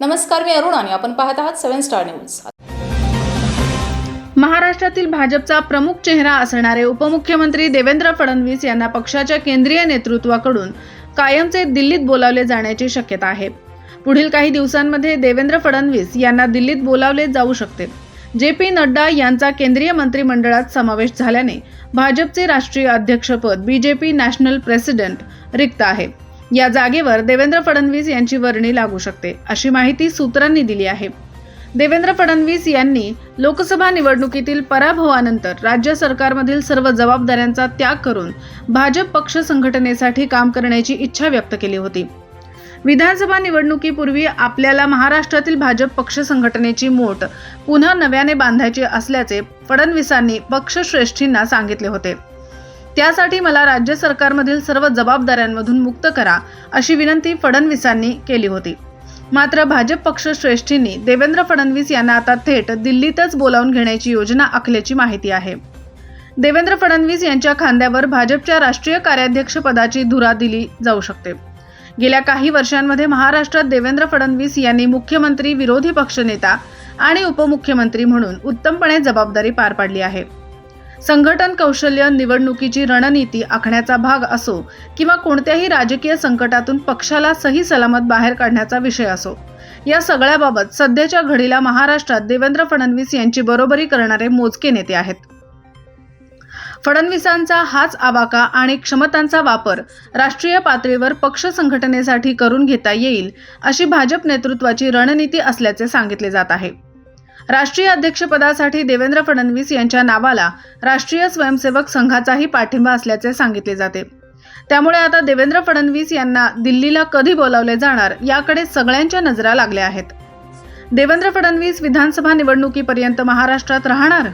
नमस्कार मी अरुण आणि आपण पाहत आहात सेव्हन स्टार न्यूज. महाराष्ट्रातील भाजपचा प्रमुख चेहरा असणारे उपमुख्यमंत्री देवेंद्र फडणवीस यांना पक्षाच्या केंद्रीय नेतृत्वाकडून कायमचे दिल्लीत बोलावले जाण्याची शक्यता आहे. पुढील काही दिवसांमध्ये देवेंद्र फडणवीस यांना दिल्लीत बोलावले जाऊ शकते. जे पी नड्डा यांचा केंद्रीय मंत्रिमंडळात समावेश झाल्याने भाजपचे राष्ट्रीय अध्यक्षपद बीजेपी नॅशनल प्रेसिडेंट रिक्त आहे. या जागेवर देवेंद्र फडणवीस यांची वर्णी लागू शकते अशी माहिती सूत्रांनी दिली आहे. देवेंद्र फडणवीस यांनी लोकसभा निवडणुकीतील पराभवानंतर राज्य सरकारमधील सर्व जबाबदाऱ्यांचा त्याग करून भाजप पक्ष संघटनेसाठी काम करण्याची इच्छा व्यक्त केली होती. विधानसभा निवडणुकीपूर्वी आपल्याला महाराष्ट्रातील भाजप पक्ष संघटनेची मोठ पुन्हा नव्याने बांधायची असल्याचे फडणवीसांनी पक्षश्रेष्ठींना सांगितले होते. त्यासाठी मला राज्य सरकारमधील सर्व जबाबदाऱ्यांमधून मुक्त करा अशी विनंती फडणवीसांनी केली होती. मात्र भाजप पक्ष श्रेष्ठींनी देवेंद्र फडणवीस यांना आता थेट दिल्लीतच बोलावून घेण्याची योजना आखल्याची माहिती आहे. देवेंद्र फडणवीस यांच्या खांद्यावर भाजपच्या राष्ट्रीय कार्याध्यक्ष पदाची धुरा दिली जाऊ शकते. गेल्या काही वर्षांमध्ये महाराष्ट्रात देवेंद्र फडणवीस यांनी मुख्यमंत्री विरोधी पक्षनेता आणि उपमुख्यमंत्री म्हणून उत्तमपणे जबाबदारी पार पाडली आहे. संघटन कौशल्य निवडणुकीची रणनीती आखण्याचा भाग असो किंवा कोणत्याही राजकीय संकटातून पक्षाला सही सलामत बाहेर काढण्याचा विषय असो. या सगळ्याबाबत सध्याच्या घडीला महाराष्ट्रात देवेंद्र फडणवीस यांची बरोबरी करणारे मोजके नेते आहेत. फडणवीसांचा हाच आवाका आणि क्षमतांचा वापर राष्ट्रीय पातळीवर पक्ष संघटनेसाठी करून घेता येईल अशी भाजप नेतृत्वाची रणनीती असल्याचे सांगितले जात आहे. राष्ट्रीय अध्यक्षपदासाठी देवेंद्र फडणवीस यांच्या नावाला राष्ट्रीय स्वयंसेवक संघाचाही पाठिंबा असल्याचे सांगितले जाते. त्यामुळे आता देवेंद्र फडणवीस यांना दिल्लीला कधी बोलावले जाणार याकडे सगळ्यांच्या नजरा लागल्या आहेत. देवेंद्र फडणवीस विधानसभा निवडणुकीपर्यंत महाराष्ट्रात राहणार?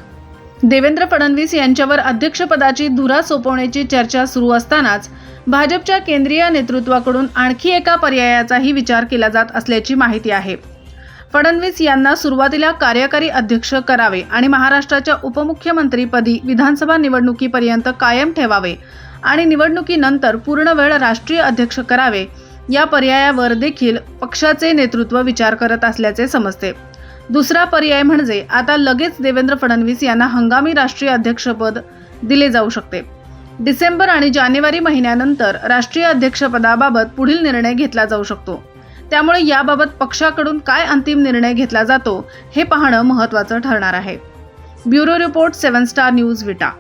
देवेंद्र फडणवीस यांच्यावर अध्यक्षपदाची धुरा सोपवण्याची चर्चा सुरू असतानाच भाजपच्या केंद्रीय नेतृत्वाकडून आणखी एका पर्यायाचाही विचार केला जात असल्याची माहिती आहे. फडणवीस यांना सुरुवातीला कार्यकारी अध्यक्ष करावे आणि महाराष्ट्राच्या उपमुख्यमंत्रीपदी विधानसभा निवडणुकीपर्यंत कायम ठेवावे आणि निवडणुकीनंतर पूर्ण वेळ राष्ट्रीय अध्यक्ष करावे या पर्यायावर देखील पक्षाचे नेतृत्व विचार करत असल्याचे समजते. दुसरा पर्याय म्हणजे आता लगेच देवेंद्र फडणवीस यांना हंगामी राष्ट्रीय अध्यक्षपद दिले जाऊ शकते. डिसेंबर आणि जानेवारी महिन्यानंतर राष्ट्रीय अध्यक्षपदाबाबत पुढील निर्णय घेतला जाऊ शकतो. त्यामुळे याबाबत पक्षाकडून काय अंतिम निर्णय घेतला जातो हे पाहणं महत्त्वाचं ठरणार आहे. Bureau report seven star news Vita.